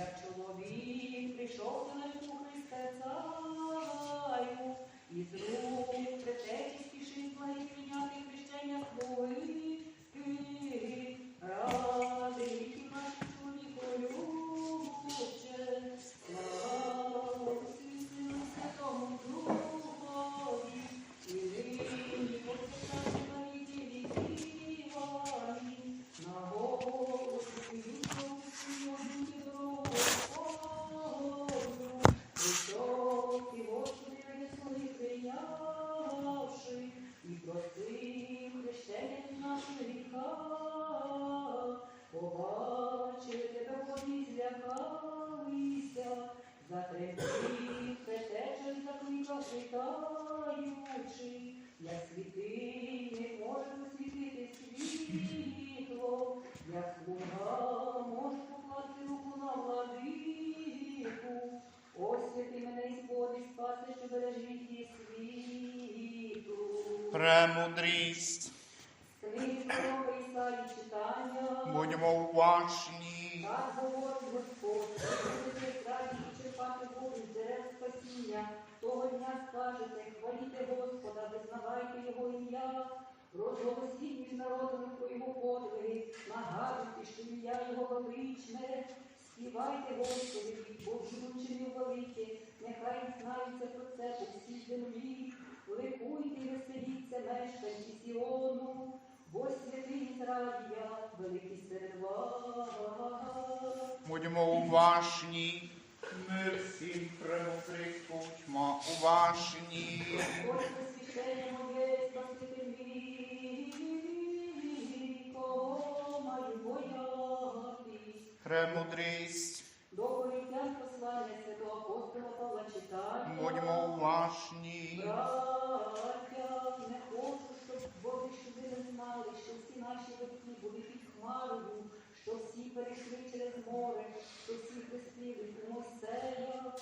Як чоловік прийшов до Христа царю, і зробив. Наші гріха. Побачили тебе, Божі, злякалися, за закликав читаючи, як світи не може світло, як слуга може покласти руку на владику. Освіти мене і спаси, що бережить її світу. Премудрість, будьмо уважні. Так говорить Господь, черпати воду з дерев спасіння. Того дня скажете, хваліте Господа, визнавайте Його ім'я, розголосіть народами про Його подвиги, нагадуйте, що ім'я Його величне. Співайте Господи, бо він учинив велике, нехай знаються про це по всій землі. Ликуйте і веселіться, мешканці Сіону, бо святий Ізраїля, великий серед вас. Будьмо уважні. Ми всім премудрість будьмо уважні. Ось посвящення моє, Спаситель мій, кого маю боятись. Премудрість, послання святого апостола Павла читання. будьмо уважні. Браття, знали, що всі наші батьки були під хмарою, що всі перейшли через море, що всі хрестили Мойсея,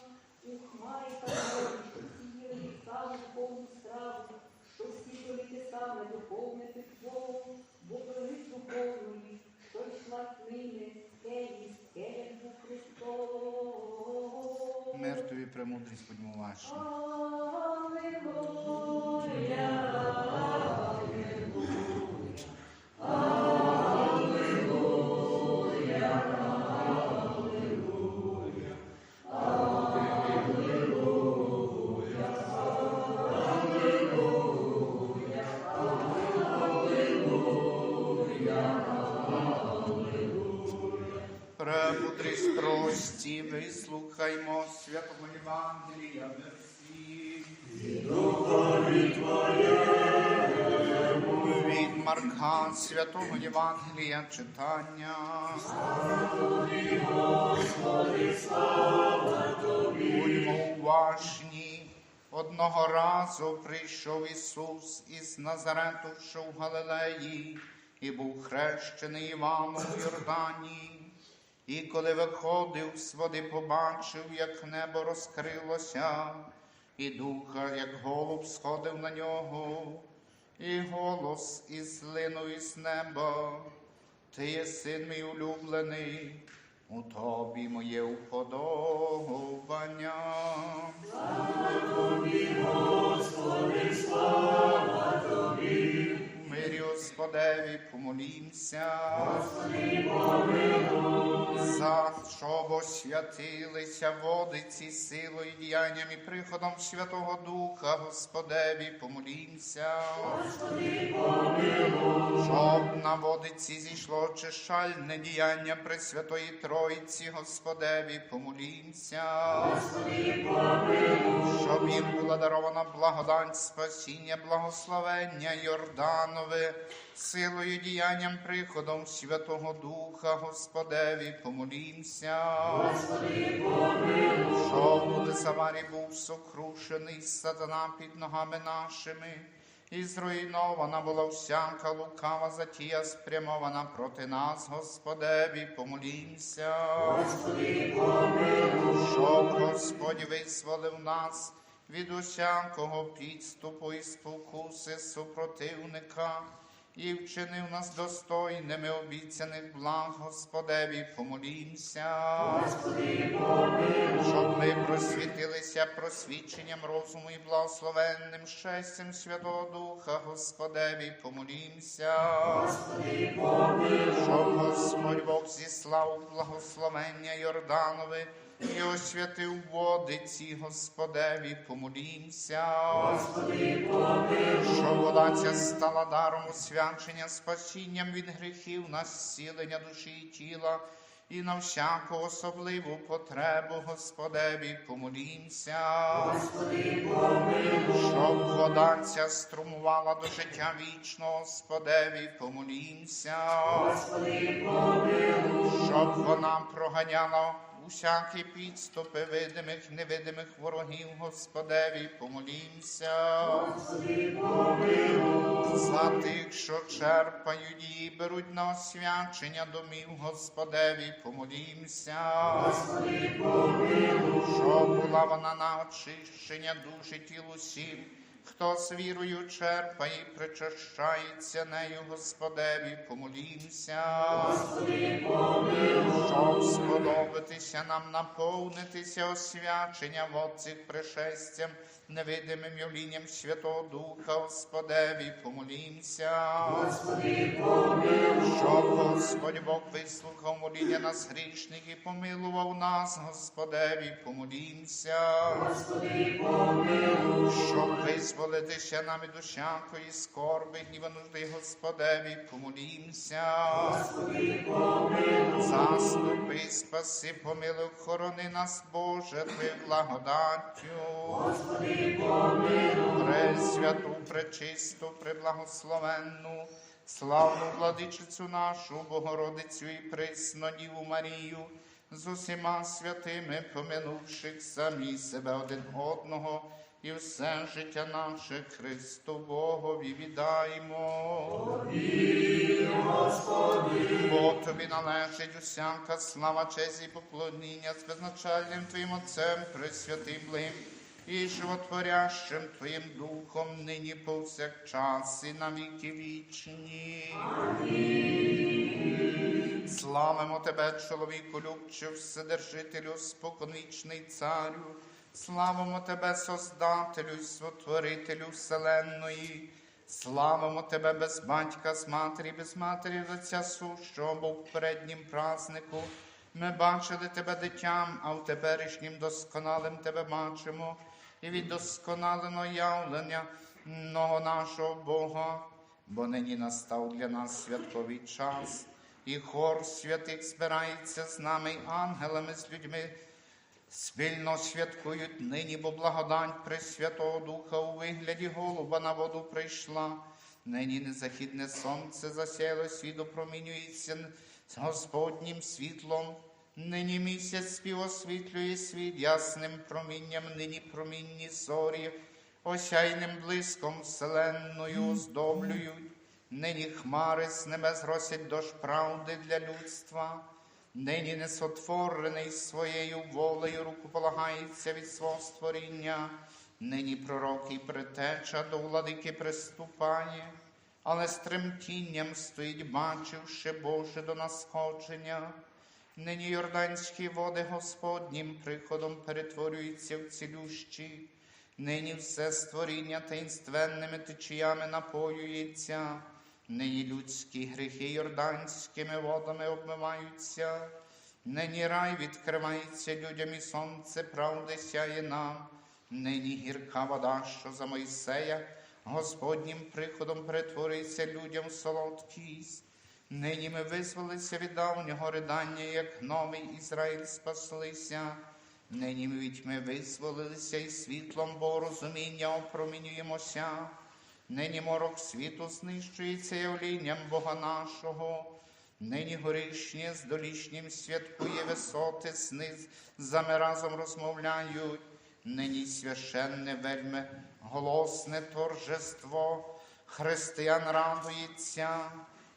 у хмарі та морі, що всі їли саму повну страву, що всі пили те саме духовне питво, бо з духовної, що йшла з ними, скелі, скелі був Христос. Мир тобі премудрість, будьмо уважні. Від Марка святого Євангелія читання. Будьмо уважні. Одного разу прийшов Ісус із Назарету, що в Галилеї, і був хрещений Іваном у Йордані. І коли виходив з води, побачив, як небо розкрилося, і духа, як голуб, сходив на нього, і голос із линув із неба. Ти є син мій улюблений, у тобі моє уподобання. В мирі Господеві помолімся. За щоб освятилися водиці силою, діянням і приходом Святого Духа, Господеві помолімся. Щоб на водиці зійшло чешальне діяння Пресвятої Тройці, Господеві помолімся. Щоб їм була дарована благодать спасіння, благословення Йорданове, силою діянням приходом Святого Духа, Господеві помолімся. Щоб буде Самарі був сокрушений сатана під ногами нашими, і зруйнована була всяка лукава затія, спрямована проти нас, Господеві, помолімся. Щоб Господь визволив нас від усякого підступу і спокуси супротивника, і вчинив нас достойними обіцяних благ, Господеві, помолімся. Щоб ми просвітилися просвідченням розуму і благословенним щастям Святого Духа, Господеві, помолімся. Щоб Господь Бог зіслав благословення Йорданове і освятив води ці, Господеві, помолімся. Щоб вода ця стала даром освячення, спасінням від гріхів, на зцілення душі і тіла, і на всяку особливу потребу, Господеві, помолімся. Щоб вода ця струмувала до життя вічного, Господеві, помолімся. Щоб вона проганяла усякі підступи видимих, невидимих ворогів, Господеві, помолімся. За тих, що черпають її, беруть на освячення домів, Господеві, помолімся. Щоб була вона на очищення душі тіл усім, хто з вірою черпає і причащається нею, Господеві, помолімся. Щоб сподобатися нам наповнитися освячення в цих пришестям, невидимим явлінням Святого Духа, Господеві, помолімся. Щоб Господь Бог вислухав моління нас грішних і помилував нас, Господеві, помолімся. Щоб визволитися нам від усякої скорби, гніва нужди, Господеві, помолімся. Заступи, спаси, помилуй, охорони нас, Боже, Твоєю благодаттю. Пресвяту, пречисту, преблагословенну, славну владичицю нашу, Богородицю і присну Діву Марію, з усіма святими, поминувших самі себе один одного, і все життя наше Христу Богові віддаємо. Бо тобі належить усяка слава, честь і поклоніння з безначальним Твоїм Отцем, Пресвятим Блим, і животворящим Твоїм Духом, нині повсякчас і на віки вічні. Славимо Тебе, чоловіку любче, вседержителю, споконвічний царю. Славимо Тебе, Создателю, і Сотворителю Вселенної. Славимо Тебе без батька, з матері, без матері від Отця сущого, бо в переднім празнику ми бачили Тебе дитям, а в теперішнім досконалим Тебе бачимо, і від досконаленого явлення ного нашого Бога, бо нині настав для нас святковий час, і хор святих збирається з нами, й ангелами, з людьми. Спільно святкують нині, бо благодать Пресвятого Духа у вигляді голуба на воду прийшла. Нині незахідне сонце засяяло світ, опромінюється з Господнім світлом. Нині місяць співосвітлює світ ясним промінням, нині промінні зорі, осяйним блиском вселенною оздоблюють. Нині хмари з небес росять дощ правди для людства. Нині несотворений своєю волею руку полагається від свого створіння, нині пророк і притеча до владики приступає, але з тремтінням стоїть, бачивши Боже до нас сходження. Нині йорданські води Господнім приходом перетворюються в цілющі, нині все створіння таїнственними течіями напоюється. Нині людські гріхи йорданськими водами обмиваються, нині рай відкривається людям і сонце правди сяє нам, нині гірка вода, що за Мойсея, Господнім приходом перетворюється людям солодкість. Нині ми визволилися від давнього ридання, як новий Ізраїль спаслися. Нині ми від тьми визволилися і світлом Богорозуміння опромінюємося. Нині морок світу знищується явлінням Бога нашого. Нині горішнє з долішнім святкує висоти, сни за ми разом розмовляють. Нині священне вельми голосне торжество, християн радується.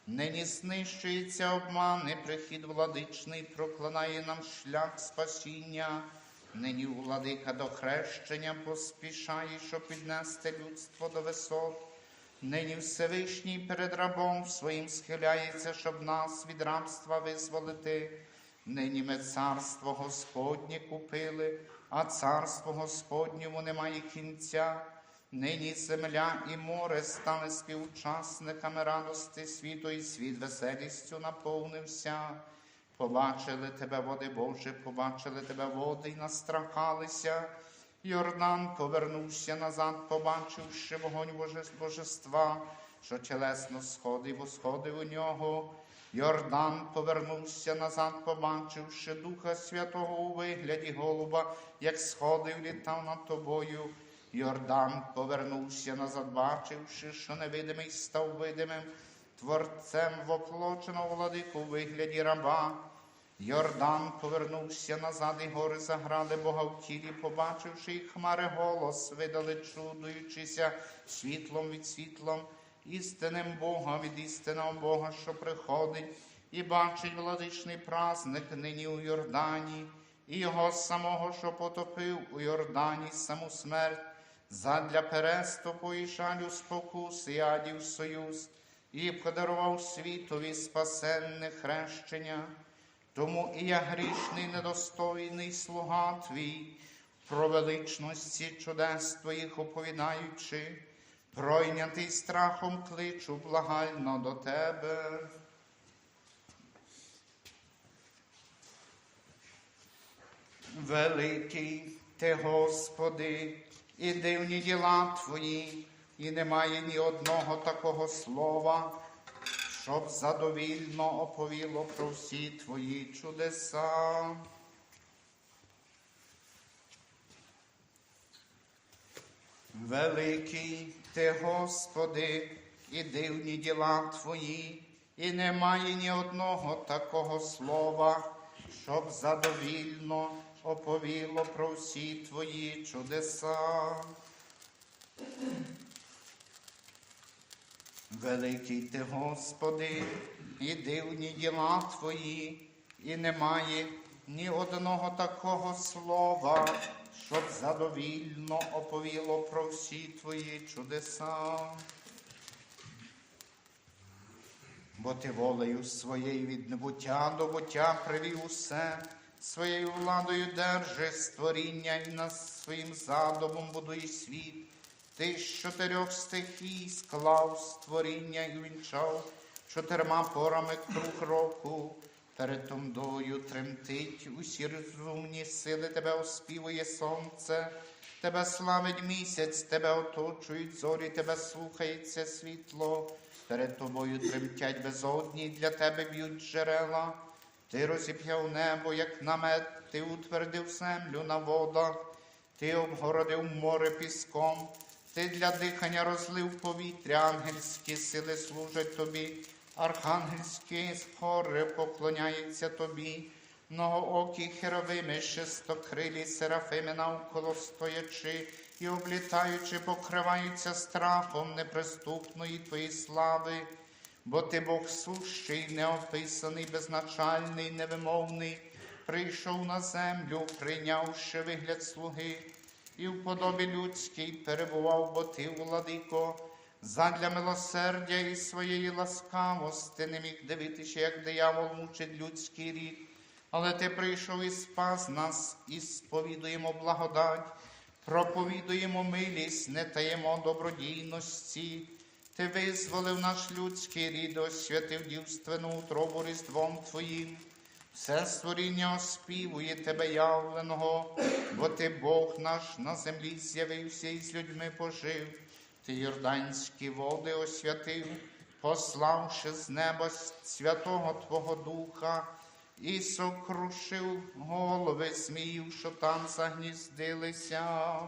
Нині знищується обман, і прихід владичний проклинає нам шлях спасіння. Нині владика до хрещення поспішає, щоб піднести людство до висот. Нині Всевишній перед рабом своїм схиляється, щоб нас від рабства визволити. Нині ми царство Господнє купили, а царство Господньому немає кінця. Нині земля і море стали співучасниками радости світу, і світ веселістю наповнився. Побачили тебе, води Боже, побачили тебе води й настрахалися. Йордан повернувся назад, побачивши вогонь Боже, божества, що тілесно сходив, восходив у нього. Йордан повернувся назад, побачивши Духа Святого у вигляді голуба, як сходив, літав над тобою. Йордан повернувся назад, бачивши, що невидимий став видимим, творцем воплоченого владику у вигляді раба. Йордан повернувся назад, і гори заграли Бога в тілі, побачивши, і хмари голос, видали, чудуючися світлом від світлом, істинним Бога від істинного Бога, що приходить, і бачить владичний праздник нині у Йордані, і його самого, що потопив у Йордані саму смерть, задля переступу і шалю спокус і адів союз, і подарував світові спасенне хрещення. Тому і я грішний, недостойний слуга твій, про величності чудес твоїх оповідаючи, пройнятий страхом кличу благально до тебе. Великий ти, Господи, і дивні діла Твої, і немає ні одного такого слова, щоб задовільно оповіло про всі Твої чудеса. Великий ти, Господи, і дивні діла Твої, і немає ні одного такого слова, щоб задовільно оповіло про всі Твої чудеса. Великий ти, Господи, і дивні діла Твої, і немає ні одного такого слова, щоб задовільно оповіло про всі Твої чудеса. Бо ти волею своєю від небуття до буття привів усе, своєю владою держи створіння і над своїм задумом будує світ. Ти з чотирьох стихій склав створіння і вінчав чотирма порами круг року. Перед томдою тремтить усі розумні сили, тебе оспівує сонце, тебе славить місяць, тебе оточують зорі, тебе слухається світло. Перед тобою тремтять безодні, для тебе б'ють джерела. Ти розіп'яв небо, як намет, ти утвердив землю на водах, ти обгородив море піском, ти для дихання розлив повітря, ангельські сили служать тобі, архангельські спори поклоняються тобі, многоокі херовими, шестокрилі серафими навколо стоячи і облітаючи, покриваються страхом неприступної твої слави. Бо ти Бог сущий, неописаний, безначальний, невимовний, прийшов на землю, прийнявши вигляд слуги, і в подобі людській перебував, бо ти, владико, задля милосердя і своєї ласкавости не міг дивитися, як диявол мучить людський рід. Але ти прийшов і спас нас, і сповідуємо благодать, проповідуємо милість, не таємо добродійності. Ти визволив наш людський рід, освятив дівственну утробу різдвом Твоїм. Все створіння оспівує Тебе явленого, бо Ти Бог наш на землі з'явився і з людьми пожив. Ти Йорданські води освятив, пославши з неба святого Твого Духа, і сокрушив голови зміїв, що там загніздилися.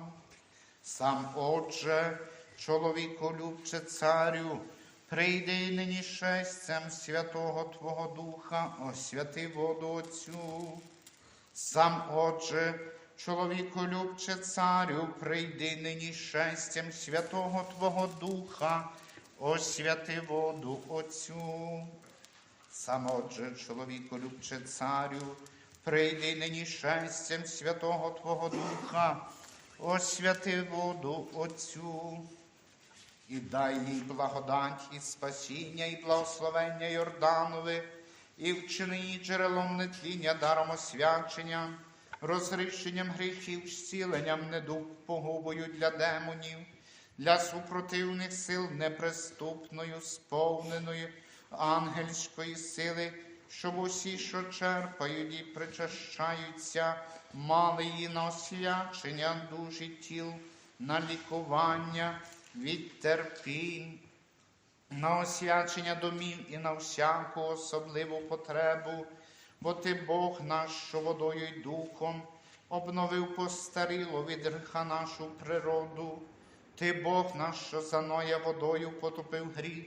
Сам Отже, чоловіку любче царю, прийди нині шестям святого Твого Духа, освяти воду Отцю. Сам Отже, чоловіку любче царю, прийди нині шестям святого Твого Духа, освяти воду Отцю. Сам Отже, чоловіку любче царю, прийди нині шестям святого Твого Духа, освяти воду Отцю. І дай їй благодать, і спасіння, і благословення Йорданови, і вчини її джерелом нетління, даром освячення, розрішенням гріхів, зціленням недуг, погубою для демонів, для супротивних сил неприступною, сповненою ангельської сили, щоб усі, що черпають і причащаються, мали її на освячення душ і тіл, на лікування від терпінь, на освячення домів і на всяку особливу потребу, бо ти Бог наш, що водою й духом обновив постаріло від гріха нашу природу. Ти Бог наш, що заноя водою потопив гріх.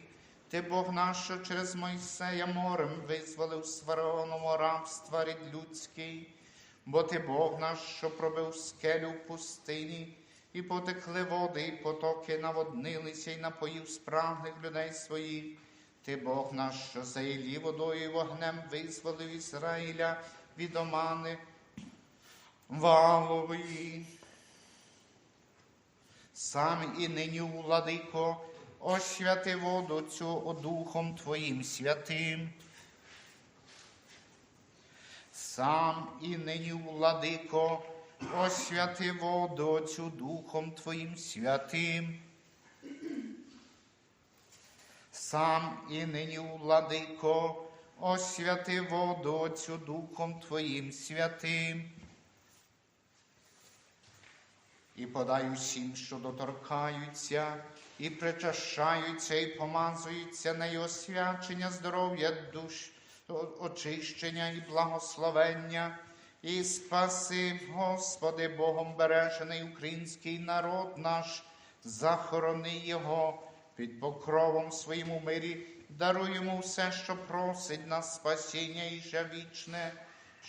Ти Бог наш, що через Мойсея морем визволив з фараонового рабства рід людський, бо ти Бог наш, що пробив скелю в пустині, і потекли води, і потоки наводнилися, і напоїв спраглих людей своїх. Ти Бог наш, що за Іллі водою і вогнем визволив Ізраїля від омани валової. Сам і нині, владико, освяти воду цю Духом Твоїм святим. Сам і нині, владико, освяти воду цю Духом Твоїм святим. Сам і нині, владико, освяти воду цю Духом Твоїм святим. І подай усім, що доторкаються, і причащаються, і помазуються нею освячення, здоров'я душ, очищення і благословення, і спаси, Господи, Богом бережений український народ наш, захорони його під покровом своїм мирі, даруй йому все, що просить на спасіння і життя вічне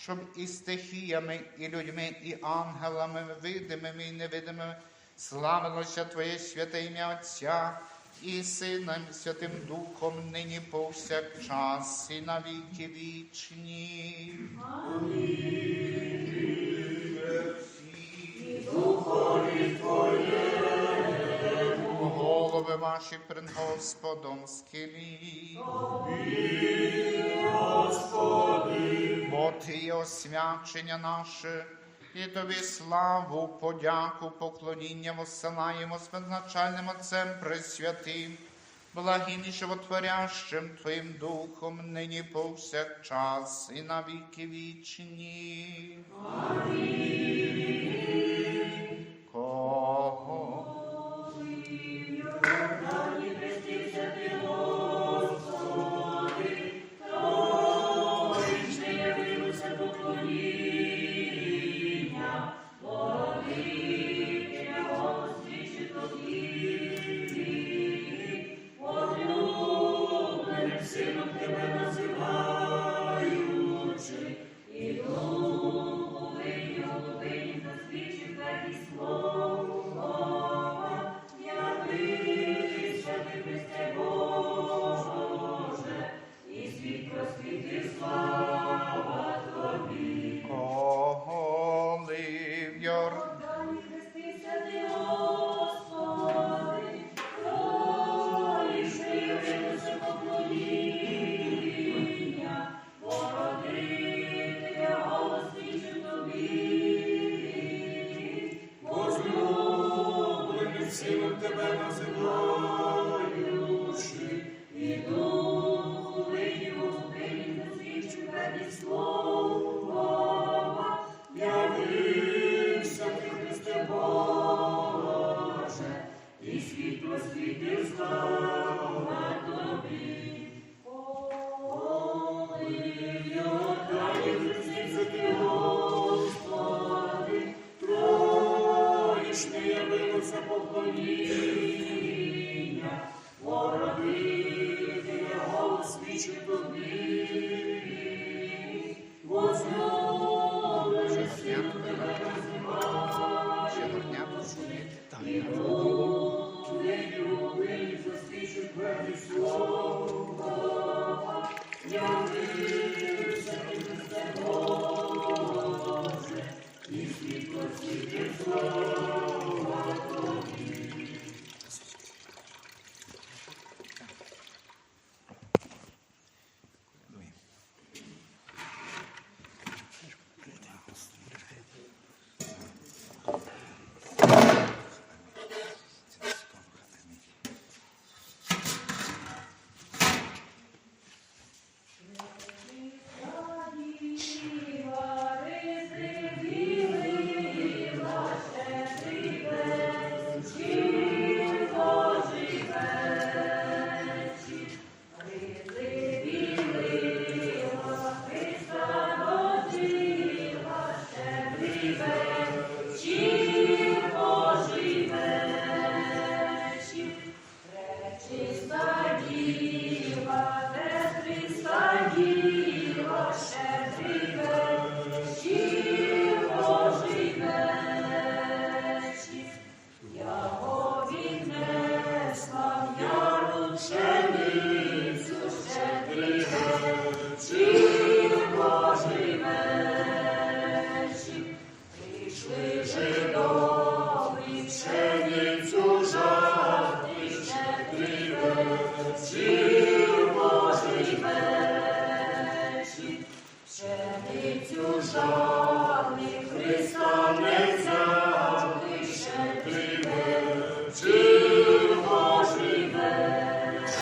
щоб і стихіями, і людьми, і ангелами, видимими і невидимими, славилося Твоє святе ім'я Отця і Сина, і Святим Духом, нині повсякчас, і на віки вічні. Голови ваші перед Господом скелі. Бо Ти освячення наше, і тобі славу, подяку, поклоніння воссилаємо з безначальним Отцем Пресвятим, благим і животворящим Твоїм Духом, нині повсякчас і на віки вічні. Кого? Явилося поклоніння, породити голос вічі тобі.